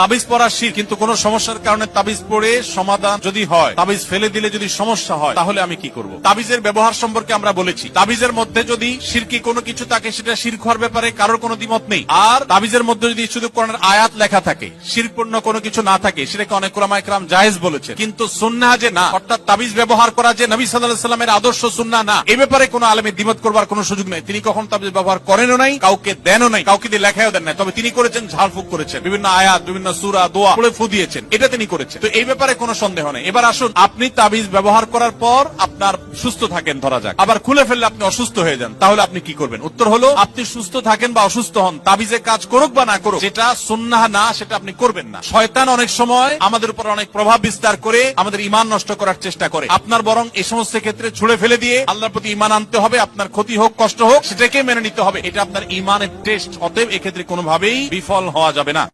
তাবিজ পড়া শির, কিন্তু কোন সমস্যার কারণে তাবিজ পড়ে সমাধান যদি হয়, তাবিজ ফেলে দিলে যদি সমস্যা হয়, তাহলে আমি কি করব? তাবিজের ব্যবহার সম্পর্কে আমরা বলেছি। তাবিজের মধ্যে যদি শিরকি কোনো কিছু থাকে, সেটা শির হওয়ার ব্যাপারে কারোর কোনো দ্বিমত নেই। আর তাবিজের মধ্যে যদি শুধু কোরআনের আয়াত লেখা থাকে, শিরপূর্ণ কোনো কিছু না থাকে, সেটাকে অনেক কোরআমায় একরাম জায়েজ বলেছে কিন্তু সুন্নাহ যে না, অর্থাৎ তাবিজ ব্যবহার করা যে নবী সাল্লাল্লাহু সাল্লামের আদর্শ সুন্না না, এ ব্যাপারে কোনো আলেমের দ্বিমত করবার কোনো সুযোগ নেই। তিনি কখন তাবিজ ব্যবহার করেনও নাই, কাউকে দেনও নাই, কাউকে দিয়ে লেখাও দেন নাই। তবে তিনি করেছেন ঝাড়ফুঁক করেছেন। বিভিন্ন আয়াত বিভিন্ন সুরা দোয়া পড়ে ফু দিয়েছেন। এটা তিনি করেছেন। তো এই ব্যাপারে কোনো সন্দেহ নেই। এবার আসুন, আপনি তাবিজ ব্যবহার করার পর আপনার সুস্থ থাকেন ধরা যাক। আবার খুলে ফেললে আপনি অসুস্থ হয়ে যান। তাহলে আপনি কি করবেন? উত্তর হলো, আপনি সুস্থ থাকেন বা অসুস্থ হন, তাবিজে কাজ করুক বা না করুক, যেটা সুন্নাহ না, সেটা আপনি করবেন না। শয়তান অনেক সময় আমাদের উপর অনেক প্রভাব বিস্তার করে আমাদের ইমান নষ্ট করার চেষ্টা করে। আপনার বরং এই সমস্ত ক্ষেত্রে ছুড়ে ফেলে দিয়ে আল্লাহর প্রতি ইমান আনতে হবে, আপনার ক্ষতি হোক, কষ্ট হোক, সেটাকে মেনে নিতে হবে। এটা আপনার ইমানের টেস্ট অতএব এক্ষেত্রে কোনোভাবেই বিফল হওয়া যাবে না।